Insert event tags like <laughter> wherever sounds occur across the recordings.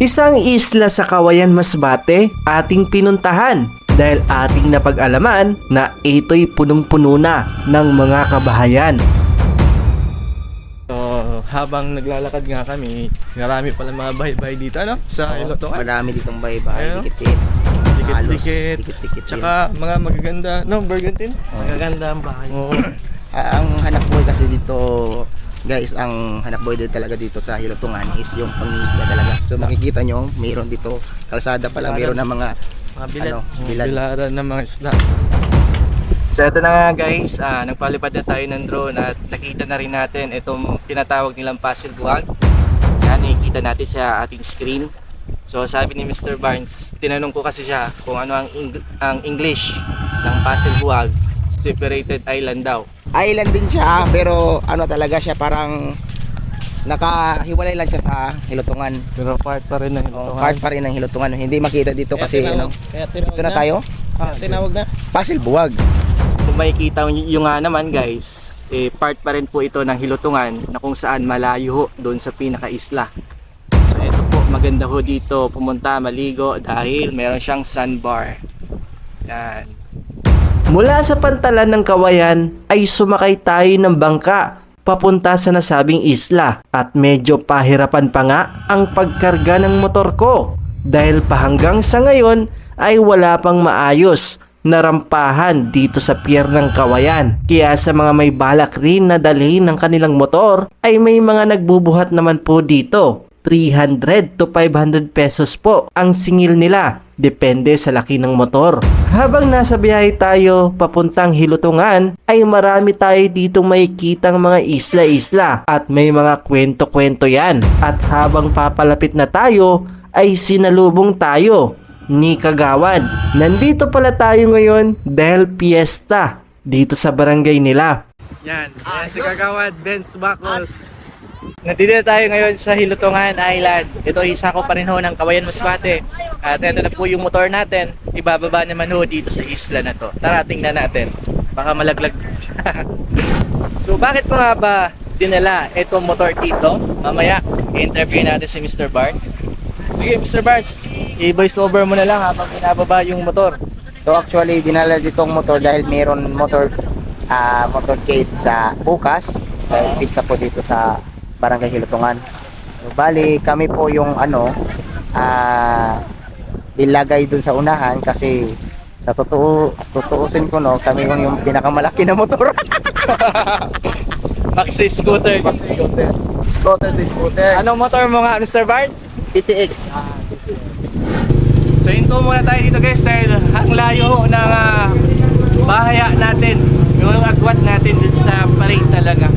Isang isla sa Kawayan Masbate ating pinuntahan dahil ating napag-alaman na ito'y punong-puno na ng mga kabahayan. So, habang naglalakad nga kami, marami pala mga bahay-bahay dito, ano? Sa Ilotongan. Marami ditong bahay-bahay, Ayun. dikit-dikit. Dikit-dikit. dikit-dikit. Tsaka mga magaganda, no? Bergantin? Magaganda ang bahay. Oo. Ah, ang hanap buhay kasi dito, guys, ang hanap buhay din talaga dito sa Hilotungan is yung pangingisda talaga. So makikita nyo, mayroon dito, kalsada pala, mayroon na mga Mga bilad. ano, bilad. Bilaran ng mga isda. So ito na nga guys, ah, nagpalipad na tayo ng drone at nakita na rin natin itong tinatawag nilang puzzle buwag. Yan, nakikita natin sa ating screen. So sabi ni Mr. Barnes, tinanong ko kasi siya kung ano ang, Eng- ang English ng puzzle buwag, separated island daw. Island din siya, pero ano talaga siya, parang nakahiwalay lang siya sa Hilotungan. Pero part pa rin ng Oh, part pa rin ng Hilotungan. Hindi makita dito kasi ano. Kaya tinawag Dito na tayo. Kaya tinawag na. Puzzle buwag. Kung makikita nyo nga naman guys, eh, part pa rin po ito ng Hilutungan na kung saan malayo ho doon sa pinaka-isla. So ito po, maganda ho dito pumunta, maligo dahil meron siyang sandbar. Yan. Mula sa pantalan ng Kawayan ay sumakay tayo ng bangka papunta sa nasabing isla at medyo pahirapan pa nga ang pagkarga ng motor ko dahil pa hanggang sa ngayon ay wala pang maayos na rampahan dito sa pier ng Kawayan. Kaya sa mga may balak rin na dalhin ng kanilang motor ay may mga nagbubuhat naman po dito. 300 to 500 pesos po ang singil nila. Depende sa laki ng motor. Habang nasa biyahe tayo papuntang Hilutungan, ay marami tayo ditong makikitang mga isla-isla at may mga kwento-kwento yan. At habang papalapit na tayo, ay sinalubong tayo ni Kagawad. Nandito pala tayo ngayon dahil piyesta dito sa barangay nila. Yan. Yan si Kagawad, Benz Bacos. Nandito na tayo ngayon sa Hilutungan Island. Ito isa ko pa rin ho ng Kawayan Masbate. At ito na po yung motor natin. Ibababa naman ho dito sa isla na to. Tara, tingnan natin. Baka malaglag. <laughs> so bakit ko nga ba dinala itong motor dito? Mamaya, i-interview natin si Mr. Bart. Sige, Mr. Barnes, i-voice over mo na lang habang binababa yung motor. So actually, dinala ditong motor dahil mayroon motor ah, motorcade sa bukas. Dahil pista po dito sa Barangay Hilutungan. So, bali, kami po yung ano, ah, ilagay dun sa unahan kasi sa totoo, tutuusin ko no, kami yung, yung pinakamalaki na motor. <laughs> Maxi scooter. scooter. Scooter to scooter. Anong motor mo nga, Mr. Bart? PCX. So hinto muna tayo dito guys dahil ang layo ng ah, bahaya natin. Yung agwat natin dun sa parade talaga.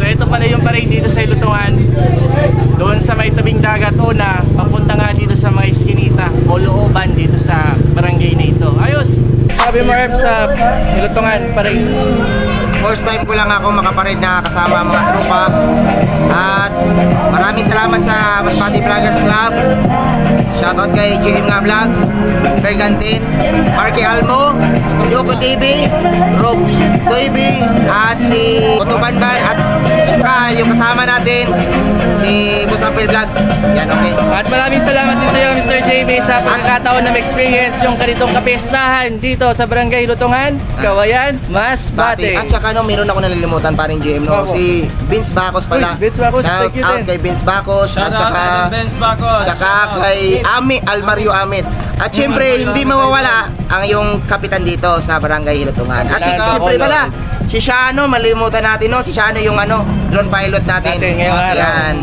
So ito pala yung parade dito sa Ilutungan. Doon sa may tabing dagat una, papunta nga dito sa mga iskinita o looban dito sa barangay na ito. Ayos! Sabi mo Erb sa Ilutungan parade. First time ko lang ako makaparid na kasama mga tropa. At maraming salamat sa Masbate Vloggers Club. Shoutout kay JM nga Vlogs, Bergantin, Marky Almo, Yoko TV, Rob TV, at si Kutubanban at saka yung kasama natin si Busampil Vlogs. Yan okay. At maraming salamat din sa iyo Mr. JB sa pagkakataon na ma-experience yung ganitong kapistahan dito sa Barangay Lutungan, Kawayan, Masbate. At saka no, meron ako nalilimutan paring JM no, Opo. si Vince Bacos pala. Uy, Vince Bacos, Shout thank you out din. kay Vince Bacos at saka Benz Bacos. Tsaka kay Ami Almario Amit. At syempre, hindi mawawala ang yung kapitan dito sa Barangay Hilutungan. At sy- syempre pala, si Shano, malimutan natin no, si Shano yung ano, drone pilot natin. Natin ngayong araw. Yan.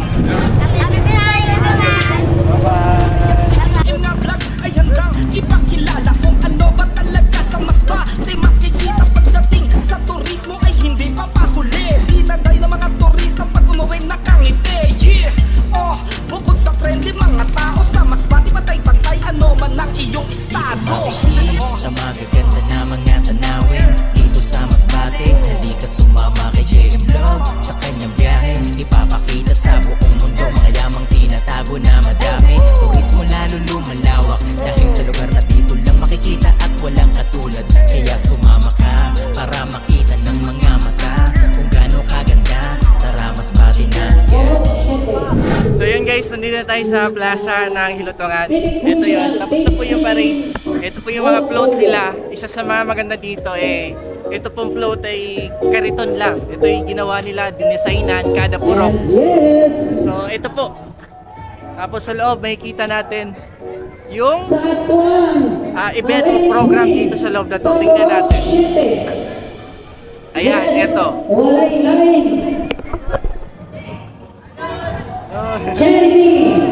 Sa magaganda na mga tanawin. Dito sa Masbate Halika sumama kay JM Vlog Sa kanyang biyahe Ipapakita sa buong mundo. Mga yamang tinatago na madami. Turismo lalo lumalawak. Dahil sa lugar na dito lang makikita At walang katulad. Kaya sumama ka Para makita ng mga mata. Kung gaano kaganda Tara Masbate na. So yun guys, nandito na tayo sa plaza ng Hilutungan. Ito yun, tapos na po yung parade. Ito po yung mga float nila. Isa sa mga maganda dito eh, ito pong float ay kariton lang. Ito yung ginawa nila, dinesignan kada purok. So, ito po. Tapos sa loob, makikita natin yung ah, event program dito sa loob na to. Tingnan natin. Ayan, ito. Charity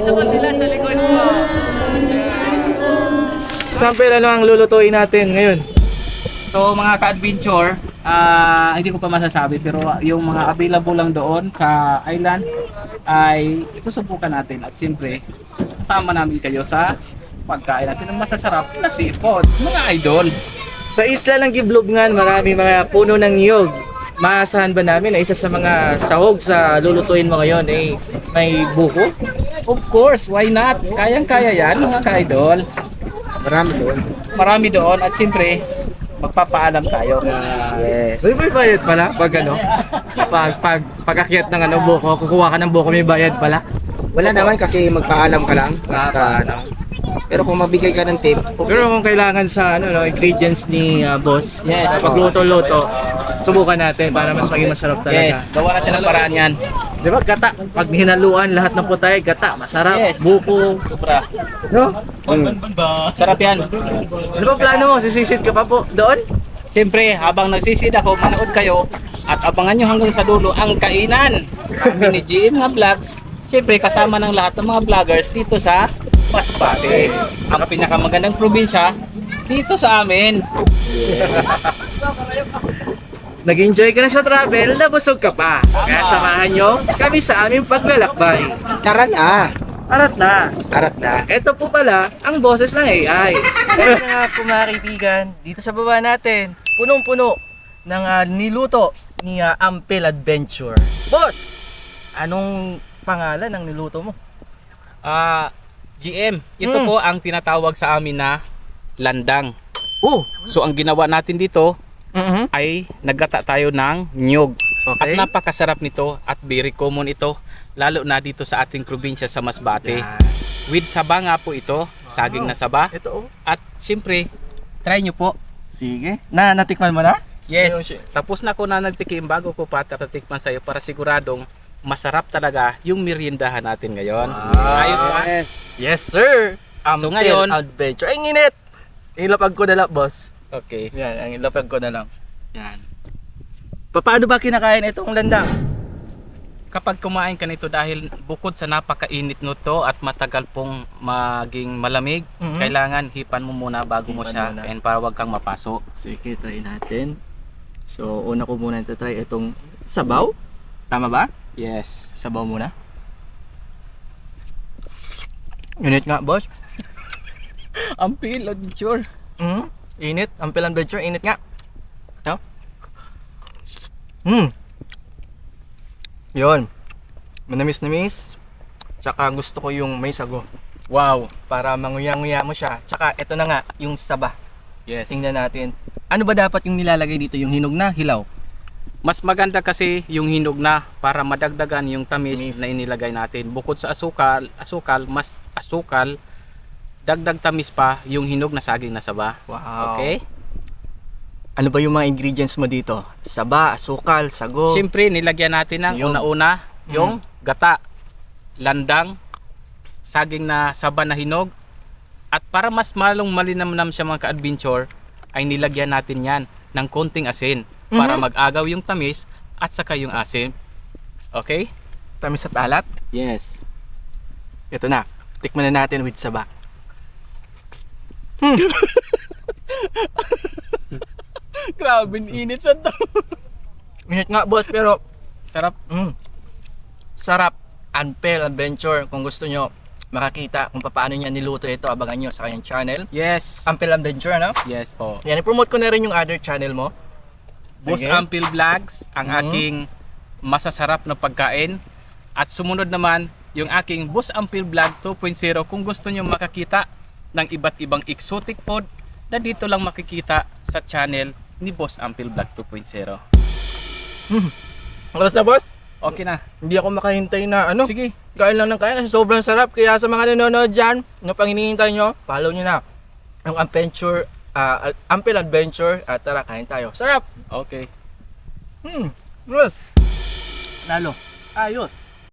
Nandito po sila sa likod mo. Sample, ano ang lulutuin natin ngayon? So mga ka-adventure, ah, hindi ko pa masasabi pero yung mga available lang doon sa island ay susubukan natin at siyempre kasama namin kayo sa pagkain natin ng masasarap na seafoods, mga idol. Sa isla ng Giblubngan, marami mga puno ng niyog. Maasahan ba namin na isa sa mga sahog sa lulutuin mo ngayon ay may buko? Of course, why not? Kayang-kaya yan mga ka-idol. Marami doon. Marami doon at siyempre magpapaalam tayo. Yes. May, may bayad pala pag ano? Pag, pag, pag-akyat ng ano, buko, kukuha ka ng buko, may bayad pala. Wala naman kasi magpaalam ka lang. Basta ano. Pero kung mabigay ka ng tip, okay. Pero kung kailangan sa ano, no, ingredients ni ah, boss, Yes. pagluto-luto, subukan natin para mas maging masarap talaga. Yes, gawa natin ang paraan yan. Di ba, gata? Pag hinaluan, lahat ng putay, gata, masarap, Yes. buko. Sobra. No? Sarap yan. Ano ba plano mo? Sisisid ka pa po doon? Siyempre, habang nagsisid ako, manood kayo at abangan nyo hanggang sa dulo ang kainan. Kami ni GM nga Vlogs. Siyempre, kasama ng lahat ng mga vloggers dito sa Masbate. Ang pinakamagandang probinsya dito sa amin. Nag-enjoy ka na sa travel, nabusog ka pa. Kaya samahan nyo kami sa aming paglalakbay. Tara na. Arat na! Arat na. Ito po pala ang boses ng AI. Kaya nga po mga kaibigan, dito sa baba natin, punong-puno ng ah, niluto ni ah, Ampel Adventure. Boss! Anong pangalan ng niluto mo? Ah, GM, ito Mm. po ang tinatawag sa amin na landang. Oh! So ang ginawa natin dito Mhm. ay naggata tayo ng nyog. Okay. At napakasarap nito at very common ito lalo na dito sa ating probinsya sa Masbate. Yan. With saba nga po ito, saging na saba. Ito oh. At siyempre, try nyo po. Sige. Na, natikman mo na? Yes, tapos na ko na nagtikim bago ko pa tatikman sa'yo para siguradong masarap talaga yung meriendahan natin ngayon. Ayos ba? Yes. Yes, sir! Ampel So, ngayon- Adventure. Ay, nginit! Ilapag ko na lang, boss. Okay. Yan, ang ilapag ko na lang. Yan. Pa- Paano ba kinakain itong landang? Kapag kumain ka nito dahil bukod sa napakainit nito at matagal pong maging malamig, Mhm. kailangan hipan mo muna bago mo Hipan siya muna. and para wag kang mapaso. Sige, try natin. So, una ko muna ito try itong sabaw. Tama ba? Yes. Sabaw muna. Init nga, boss. <laughs> Ang feel adventure. Mm. Init. Ang pilang adventure, init nga. No? Hmm. Yun. Manamis-namis. Tsaka gusto ko yung may sago. Wow. Para manguya-nguya mo siya. Tsaka ito na nga, yung saba. Yes. Tingnan natin. Ano ba dapat yung nilalagay dito? Yung hinog na, hilaw? Mas maganda kasi yung hinog na para madagdagan yung tamis Tamis. na inilagay natin. Bukod sa asukal, asukal, mas asukal, dagdag tamis pa yung hinog na saging na saba. Wow. Okay? Ano ba yung mga ingredients mo dito? Saba, asukal, sago. Siyempre, nilagyan natin ng Yung- una-una yung gata, landang, saging na saba na hinog. At para mas malong malinamnam siya mga ka-adventure, ay nilagyan natin yan ng konting asin para Mhm. mag-agaw yung tamis at saka yung asin. Okay? Tamis at alat. Yes. Ito na. Tikman na natin with saba. <laughs> Grabe, init sa to. Minute nga boss, pero Sarap. mm, sarap. Unpel Adventure. Kung gusto nyo makakita kung paano niya niluto ito, abangan nyo sa kanyang channel. Yes. Unpel Adventure, no? yes po. Yan, i-promote ko na rin yung other channel mo. Boss. Ampil Vlogs, ang Mhm. aking masasarap na pagkain. At sumunod naman, yung aking Boss Ampil Vlog 2.0 kung gusto nyo makakita ng iba't ibang exotic food na dito lang makikita sa channel ni Boss Ampil Vlog 2.0. Oras na boss? Okay na. Hindi ako makahintay na ano. Sige, Kain lang ng kain kasi sobrang sarap. Kaya sa mga nanonood dyan, ano pang hinihintay nyo, follow nyo na. Ang adventure, ah, Ampel Adventure. At tara, kain tayo. Sarap! okay. Hmm, yes. Lalo. Ayos.